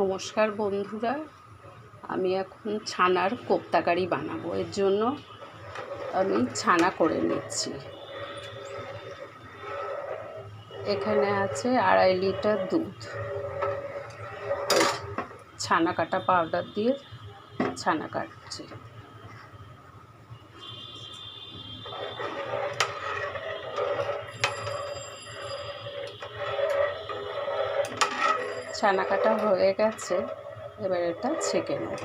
নমস্কার বন্ধুরা, আমি এখন ছানার কোপ্তাকারি বানাবো। এর জন্য আমি ছানা করে নিচ্ছি। এখানে আছে আড়াই লিটার দুধ। ছানা কাটা পাউডার দিয়ে ছানা কাটছি। ছানা কাটা হয়ে গেছে, এবার এটা ছেঁকে নেব।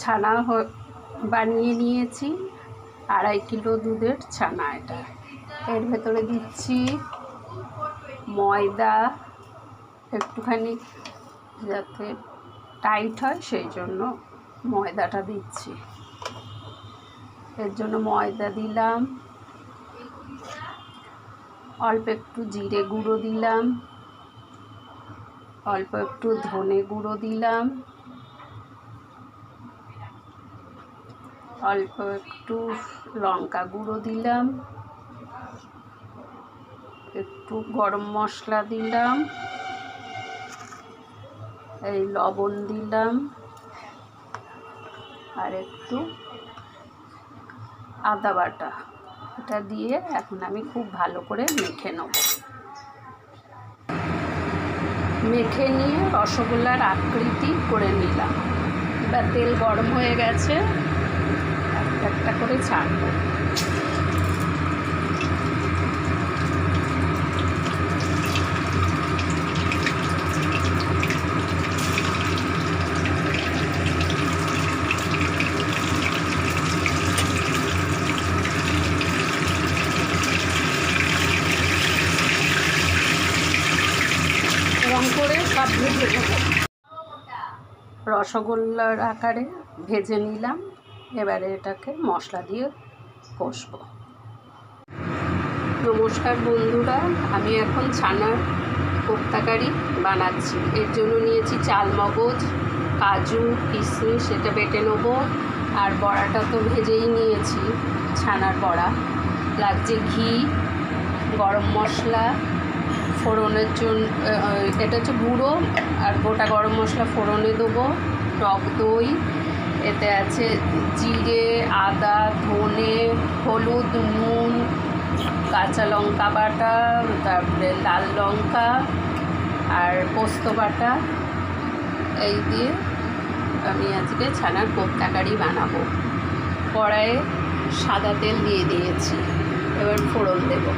ছানা বানিয়ে নিয়েছি, আড়াই কিলো দুধের ছানা এটা। এর ভেতরে দিচ্ছি ময়দা, একটুখানি যাতে টাইট হয়, সেই জন্য ময়দাটা দিচ্ছি। এর জন্য ময়দা দিলাম। অল্প একটু জিরে গুঁড়ো দিলাম। অল্প একটু ধনে গুঁড়ো দিলাম। অল্প একটু লঙ্কা গুঁড়ো দিলাম। একটু গরম মশলা দিলাম। এই লবণ দিলাম। আর একটু আদা বাটা। এটা দিয়ে এখন আমি খুব ভালো করে মেখে নেব। মেখে নিয়ে রসগোল্লার আকৃতি করে নিলাম। এবার তেল গরম হয়ে গেছে। একটা একটা করে ছাড়বো রং করে সব ভেজে নেব রসগোল্লার আকারে ভেজে নিলাম। এবারে এটাকে মশলা দিয়ে কষবো। নমস্কার বন্ধুরা, আমি এখন ছানার কোপ্তাকারি বানাচ্ছি। এর জন্য নিয়েছি চাল মগজ, কাজু কিশমিশ এটা বেটে নেব। আর বড়াটা তো ভেজেই নিয়েছি, ছানার বড়া। লাগছে ঘি, গরম মশলা ফোড়নের জন্য এটা হচ্ছে গুঁড়ো, আর গোটা গরম মশলা ফোড়নে দেবো, টক দই, এতে আছে জিরে, আদা, ধনে, হলুদ, নুন, কাঁচা লঙ্কা বাটা, তারপরে লাল লঙ্কা, আর পোস্ত বাটা, এই দিয়ে আমি আজকে ছানার কোপ্তাকারি বানাবো। কড়াইয়ে সাদা তেল দিয়ে দিয়েছি, এবার ফোড়ন দেবো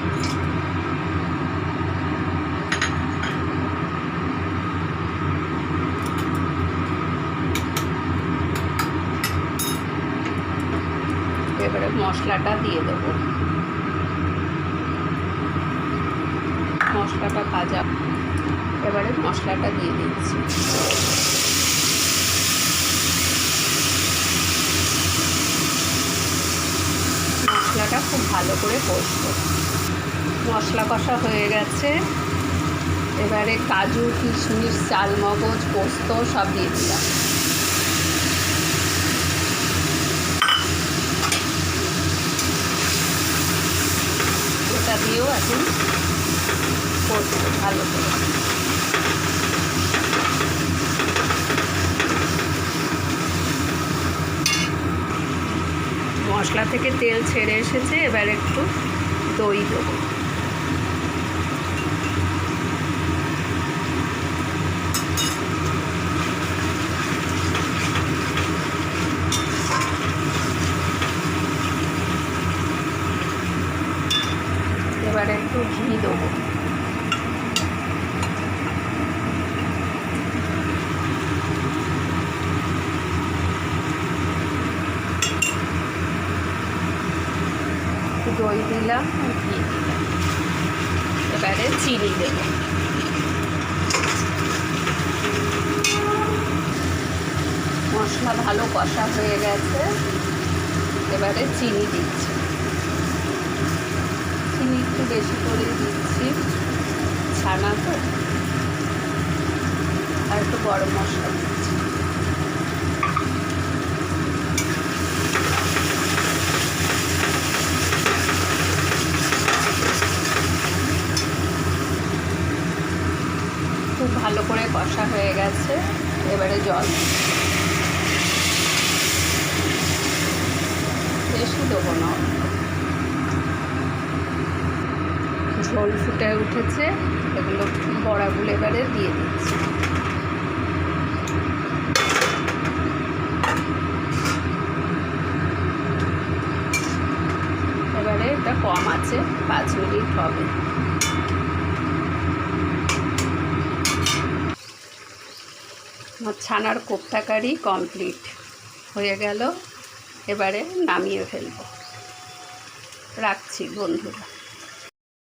এবারে মশলাটা দিয়ে দেবো। মশলাটা ভাজা। এবারে মশলাটা দিয়ে দিচ্ছি। মশলাটা খুব ভালো করে কষবো। মশলা কষা হয়ে গেছে। এবারে কাজু, কিশমিশ, চালমগজ, পোস্ত সব দিয়ে দিলাম এটা দিয়েও এখন করব ভালো করে। মশলা থেকে তেল ছেড়ে এসেছে এবার একটু দই দেবো এবার একটু ঘি দেবো। দই দিলাম। এবারে চিনি দেবো। মশলা ভালো কষা হয়ে গেছে। এবারে চিনি দিচ্ছি। বেশি করে দিচ্ছি। ছানা তো। আর একটু গরম মশলা দিচ্ছি। খুব ভালো করে কষা হয়ে গেছে। এবারে জল। বেশি দেবো না। ঝোল ফুটে উঠেছে, এগুলো বড়াগুলো এবারে দিয়ে দিচ্ছি। এবারে এটা কম আছে, পাঁচ মিনিট হবে। আমার ছানার কোপ্তা কারি কমপ্লিট হয়ে গেল, এবারে নামিয়ে ফেলব। রাখছি বন্ধুরা।